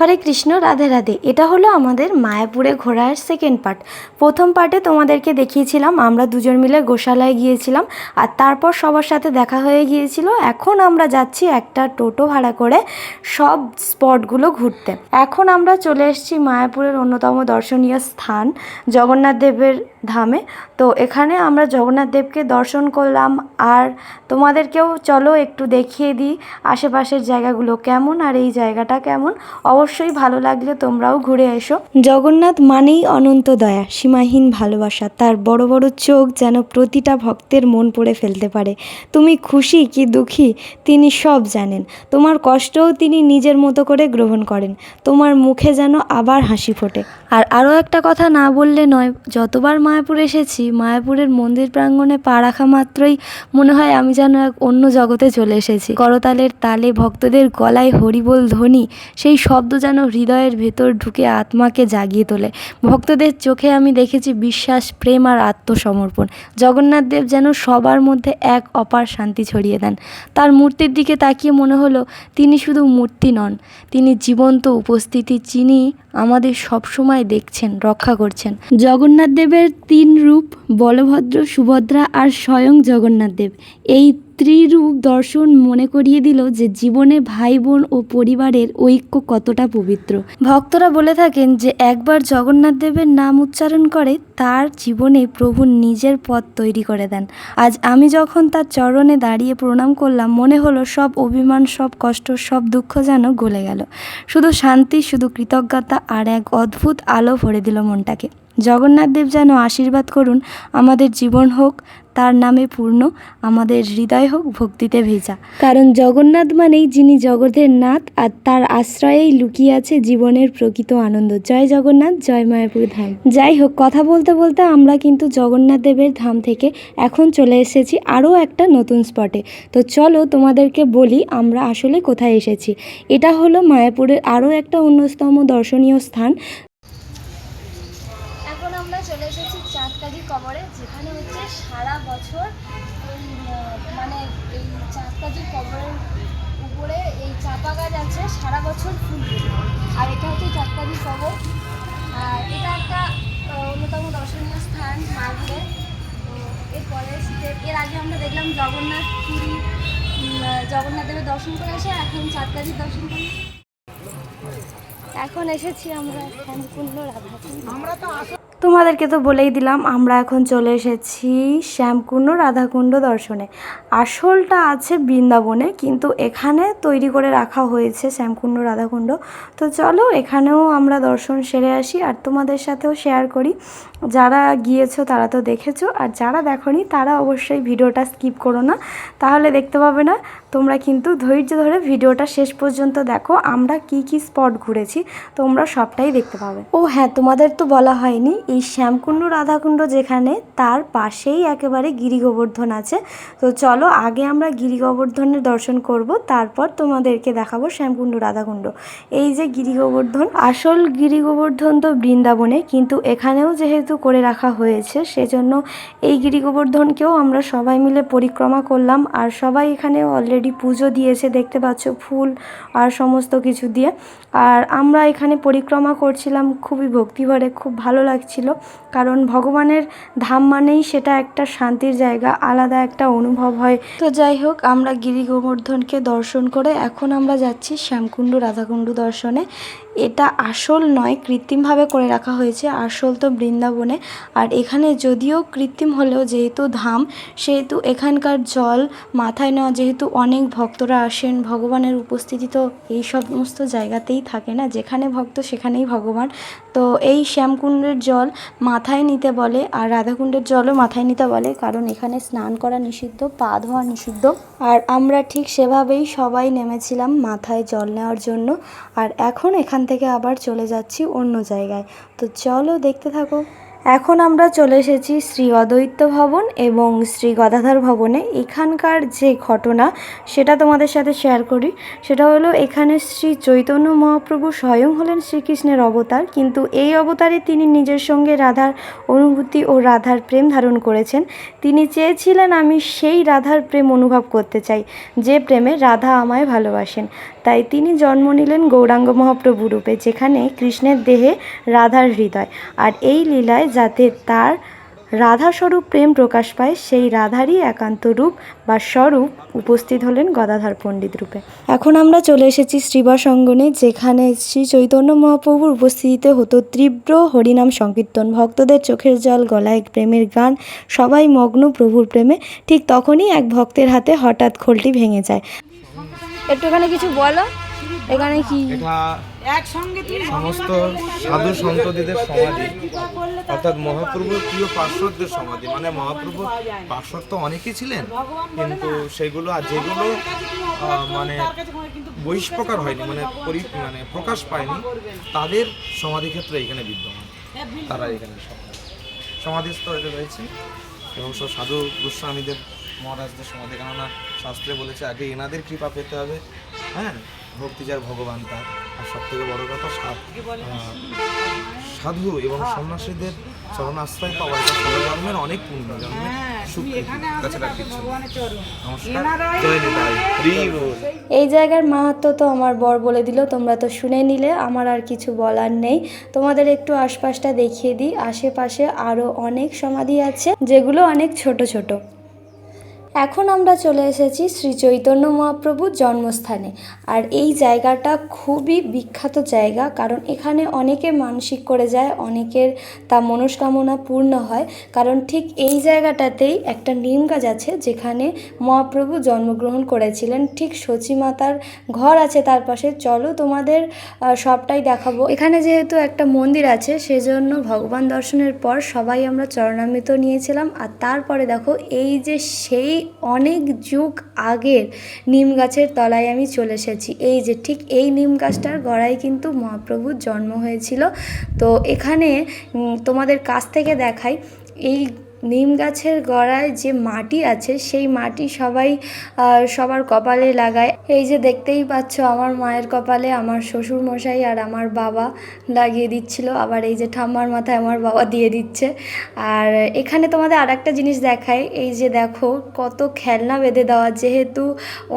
হরে কৃষ্ণ, রাধে রাধে। এটা হলো আমাদের মায়াপুরে ঘোরার সেকেন্ড পার্ট প্রথম পার্টে তোমাদেরকে দেখিয়েছিলাম, আমরা দুজন মিলে গোশালায় গিয়েছিলাম, আর তারপর সবার সাথে দেখা হয়ে গিয়েছিল। এখন আমরা যাচ্ছি একটা টোটো ভাড়া করে সব স্পটগুলো ঘুরতে। এখন আমরা চলে এসেছি মায়াপুরের অন্যতম দর্শনীয় স্থান, জগন্নাথ দেবের ধামে। তো এখানে আমরা জগন্নাথ দেবকে দর্শন করলাম, আর তোমাদেরকেও চলো একটু দেখিয়ে দিই, আশেপাশের জায়গাগুলো কেমন, আর এই জায়গাটা কেমন। অবশ্যই ভালো লাগলে তোমরাও ঘুরে এসো। জগন্নাথ মানেই অনন্ত দয়া সীমাহীন ভালোবাসা। তার বড় বড় চোখ যেন প্রতিটা ভক্তের মন পড়ে ফেলতে পারে। তুমি খুশি কি দুঃখী তিনি সব জানেন। তোমার কষ্টও তিনি নিজের মতো করে গ্রহণ করেন। তোমার মুখে যেন আবার হাসি ফোটে। আর আরও একটা কথা না বললে নয় যতবার মায়াপুর এসেছি মায়াপুরের মন্দির প্রাঙ্গণে পা রাখা মাত্রই মনে হয় আমি যেন এক অন্য জগতে চলে এসেছি। করতালের তালে ভক্তদের গলায় হরিবোল ধ্বনি সেই শব্দ যেন হৃদয়ের ভেতর ঢুকে আত্মাকে জাগিয়ে তোলে। ভক্তদের চোখে আমি দেখেছি বিশ্বাস, প্রেম আর আত্মসমর্পণ। জগন্নাথ দেব যেন সবার মধ্যে এক অপার শান্তি ছড়িয়ে দেন। তার মূর্তির দিকে তাকিয়ে মনে হলো, তিনি শুধু মূর্তি নন, তিনি জীবন্ত উপস্থিতি, যিনি আমাদের সবসময় দেখছেন, রক্ষা করছেন। জগন্নাথ দেবের তিন রূপ, বলভদ্র, সুভদ্রা আর স্বয়ং জগন্নাথ দেব। এই ত্রিরূপ দর্শন মনে করিয়ে দিল যে জীবনে ভাই বোন ও পরিবারের ঐক্য কতটা পবিত্র। ভক্তরা বলে থাকেন যে একবার জগন্নাথ দেবের নাম উচ্চারণ করে তার জীবনে প্রভু নিজের পথ তৈরি করে দেন। আজ আমি যখন তার চরণে দাঁড়িয়ে প্রণাম করলাম, মনে হলো সব অভিমান, সব কষ্ট, সব দুঃখ যেন গলে গেল। শুধু শান্তি, শুধু কৃতজ্ঞতা আর এক অদ্ভুত আলো ভরে দিল মনটাকে। জগন্নাথ দেব যেন আশীর্বাদ করুন, আমাদের জীবন হোক, তার নামে পূর্ণ, আমাদের হৃদয় হোক ভক্তিতে ভেজা। কারণ জগন্নাথ মানেই যিনি জগতের নাথ, আর তার আশ্রয়েই লুকিয়ে আছে জীবনের প্রকৃত আনন্দ। জয় জগন্নাথ, জয় মায়াপুর ধাম। যাই হোক, কথা বলতে বলতে আমরা কিন্তু জগন্নাথ দেবের ধাম থেকে এখন চলে এসেছি আরও একটা নতুন স্পটে তো চলো তোমাদেরকে বলি আমরা আসলে কোথায় এসেছি। এটা হলো মায়াপুরের আরও একটা অন্যতম দর্শনীয় স্থান চলে এসেছি চাঁদকাজি কবরে, যেখানে হচ্ছে সারা বছর এই মানে এই চাঁদকাজি কবরের উপরে এই চাপা গাছ আছে, সারা বছর ফুল আর এটা হচ্ছে চাঁদকাজি কবর। আর এটা একটা অন্যতম দর্শনীয় স্থান মাগুরে এরপরে এর আগে আমরা দেখলাম জগন্নাথ পুরী জগন্নাথ দেবের দর্শন করে আসে এখন চাঁদকাজির দর্শন করে। এখন এসেছি আমরা শ্যামকুণ্ড রাধাকুণ্ড তোমাদেরকে তো বলেই দিলাম, আমরা এখন চলে এসেছি শ্যামকুণ্ড রাধাকুণ্ড দর্শনে। আসলটা আছে বৃন্দাবনে, কিন্তু এখানে তৈরি করে রাখা হয়েছে শ্যামকুণ্ড রাধাকুণ্ড। তো চলো, এখানেও আমরা দর্শন সেরে আসি, আর তোমাদের সাথেও শেয়ার করি। যারা গিয়েছো, তারা তো দেখেছ, আর যারা দেখোনি, তারা অবশ্যই ভিডিওটা স্কিপ করো না। তাহলে দেখতে পাবে না তোমরা কিন্তু ধৈর্য ধরে ভিডিওটা শেষ পর্যন্ত দেখো। আমরা কি কি স্পট ঘুরেছি, তোমরা সবটাই দেখতে পাবে। ও হ্যাঁ তোমাদের তো বলা হয়নি, এই শ্যামকুণ্ড, রাধাকুণ্ড যেখানে, তার পাশেই একেবারে গিরি গোবর্ধন আছে। তো চলো, আগে আমরা গিরি গোবর্ধনের দর্শন করব, তারপর তোমাদেরকে দেখাবো শ্যামকুণ্ড, রাধাকুণ্ড। এই যে গিরি গোবর্ধন আসল গিরি গোবর্ধন তো বৃন্দাবনে, কিন্তু এখানেও যেহেতু করে রাখা হয়েছে, সেজন্য এই গিরি গোবর্ধনকেও আমরা সবাই মিলে পরিক্রমা করলাম, আর সবাই এখানে অলরেডি পুজো দিয়েছে, দেখতে পাচ্ছ ফুল আর সমস্ত কিছু দিয়ে। আর আমরা এখানে পরিক্রমা করছিলাম, খুবই ভক্তিভরে খুব ভালো লাগছিল। কারণ ভগবানের ধাম মানেই সেটা একটা শান্তির জায়গা, আলাদা একটা অনুভব হয়। তো যাই হোক, আমরা গিরি গোবর্ধনকে দর্শন করে এখন আমরা যাচ্ছি শ্যামকুণ্ড, রাধাকুণ্ড দর্শনে। এটা আসল নয়, কৃত্রিমভাবে করে রাখা হয়েছে, আসল তো বৃন্দাবনে। আর এখানে যদিও কৃত্রিম হলেও যেহেতু ধাম, সেহেতু এখানকার জল মাথায় নেওয়া যেহেতু অনেক ভক্তরা আসেন, ভগবানের উপস্থিতি তো এই সমস্ত জায়গাতেই থাকে না, যেখানে ভক্ত সেখানেই ভগবান। তো এই শ্যামকুণ্ডের জল মাথায় নিতে বলে আর রাধাকুণ্ডের জলও মাথায় নিতে বলে, কারণ এখানে স্নান করা নিষিদ্ধ, পা ধোয়া নিষিদ্ধ। আর আমরা ঠিক সেভাবেই সবাই নেমেছিলাম মাথায় জল নেওয়ার জন্য আর এখন এখান থেকে আবার চলে যাচ্ছি অন্য জায়গায়। তো চলো দেখতে থাকো। এখন আমরা চলে এসেছি শ্রী অদ্বৈত ভবন এবং শ্রী গদাধর ভবনে। এখানকার যে ঘটনা, সেটা তোমাদের সাথে শেয়ার করি। সেটা হলো এখানে শ্রী চৈতন্য মহাপ্রভু স্বয়ং হলেন শ্রীকৃষ্ণের অবতার, কিন্তু এই অবতারে তিনি নিজের সঙ্গে রাধার অনুভূতি ও রাধার প্রেম ধারণ করেছেন। তিনি চেয়েছিলেন, আমি সেই রাধার প্রেম অনুভব করতে চাই। যে প্রেমে রাধা আমায় ভালোবাসেন। তাই তিনি জন্ম নিলেন গৌরাঙ্গ মহাপ্রভু রূপে, যেখানে কৃষ্ণের দেহে রাধার হৃদয়। আর এই লীলায় যাতে তার রাধাস্বরূপ প্রেম প্রকাশ পায় সেই রাধারই একান্ত রূপ বা স্বরূপ উপস্থিত হলেন গদাধর পণ্ডিত রূপে। এখন আমরা চলে এসেছি শ্রীবাসঙ্গনে যেখানে শ্রী চৈতন্য মহাপ্রভুর উপস্থিতিতে হতো তীব্র হরিনাম সংকীর্তন। ভক্তদের চোখের জল গলায় প্রেমের গান সবাই মগ্ন প্রভুর প্রেমে। ঠিক তখনই এক ভক্তের হাতে হঠাৎ খোলটি ভেঙে যায়। একটুখানি কিছু বলো। এখানে কি? এটা সমস্ত সাধু সন্ততিদের সমাধি। অর্থাৎ মহাপ্রভুর প্রিয় পার্শ্বদের সমাধি। মানে মহাপ্রভুর পার্শ্বদ তো অনেকেই ছিলেন কিন্তু সেগুলো আর যেগুলো মানে বহিষ্প্রকার হয়নি মানে মানে প্রকাশ পায়নি। তাদের সমাধি ক্ষেত্র এখানে বিদ্যমান। তারা এখানে সমাধি। সমাধিস্থ রয়েছে। এবং সব সাধু গোস্বামীদের মহারাজদের সমাধি। কেননা শাস্ত্রে বলেছে আগে এনাদের কৃপা পেতে হবে। হ্যাঁ ভক্তি যার ভগবান তার। আর সব থেকে বড় কথা সাধু। এবং সন্ন্যাসীদের চরণাশ্রয় পাওয়া এটা জন্মের অনেক হরি বল। এই জায়গার মাহাত্ম তো আমার বর বলে দিল তোমরা তো শুনে নিলে আমার আর কিছু বলার নেই। তোমাদের একটু আশপাশটা দেখিয়ে দিই আশেপাশে আরও অনেক সমাধি আছে যেগুলো অনেক ছোট ছোট। এখন আমরা চলে এসেছি শ্রী চৈতন্য মহাপ্রভুর জন্মস্থানে। আর এই জায়গাটা খুবই বিখ্যাত জায়গা, কারণ এখানে অনেকে মানসিক করে যায়, অনেকের তা মনস্কামনা পূর্ণ হয়। কারণ ঠিক এই জায়গাটাতেই একটা নিম গাছ আছে, যেখানে মহাপ্রভু জন্মগ্রহণ করেছিলেন। ঠিক সচী মাতার ঘর আছে তার পাশে। চলো তোমাদের সবটাই দেখাবো। এখানে যেহেতু একটা মন্দির আছে, সেজন্য ভগবান দর্শনের পর সবাই আমরা চরণামৃত নিয়েছিলাম। আর তারপরে দেখো, এই যে সেই অনেক যুগ আগের নিম গাছের তলায় আমি চলে এসেছি। এই যে ঠিক এই নিম গাছটার গড়ায় কিন্তু মহাপ্রভুর জন্ম হয়েছিল। তো এখানে তোমাদের কাছ থেকে দেখাই, এই নিম গাছের গড়ায় যে মাটি আছে, সেই মাটি সবাই সবার কপালে লাগায়। এই যে দেখতেই পাচ্ছ, আমার মায়ের কপালে আমার শ্বশুর মশাই আর আমার বাবা লাগিয়ে দিচ্ছিল। আবার এই যে ঠাম্মার মাথায় আমার বাবা দিয়ে দিচ্ছে। আর এখানে তোমাদের আর একটা জিনিস দেখায় এই যে দেখো, কত খেলনা বেঁধে দেওয়া। যেহেতু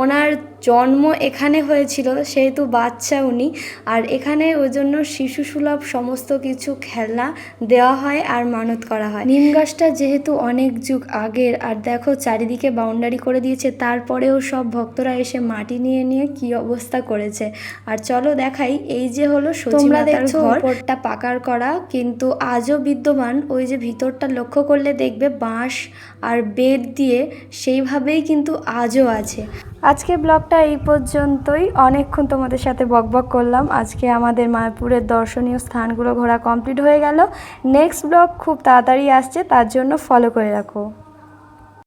ওনার জন্ম এখানে হয়েছিল সেহেতু বাচ্চা উনি। আর এখানে ওই জন্য শিশু সুলভ সমস্ত কিছু খেলনা দেওয়া হয় আর মানত করা হয়। নিম গাছটা যেহেতু অনেক যুগ আগের আর দেখো চারিদিকে বাউন্ডারি করে দিয়েছে তারপরেও সব ভক্তরা এসে মাটি নিয়ে নিয়ে কি অবস্থা করেছে। আর চলো দেখাই এই যে হলো তোমরা দেখছ উপরটা পাকার করা কিন্তু আজও বিদ্যমান ওই যে ভিতরটা লক্ষ্য করলে দেখবে বাঁশ আর বেদ দিয়ে সেইভাবেই কিন্তু আজও আছে। আজকে ব্লগটা এই পর্যন্তই। অনেকক্ষণ তোমাদের সাথে বকবক করলাম। আজকে আমাদের মায়াপুরের দর্শনীয় স্থানগুলো ঘোরা কমপ্লিট হয়ে গেল। নেক্সট ব্লগ খুব তাড়াতাড়ি আসছে, তার জন্য ফলো করে রাখো।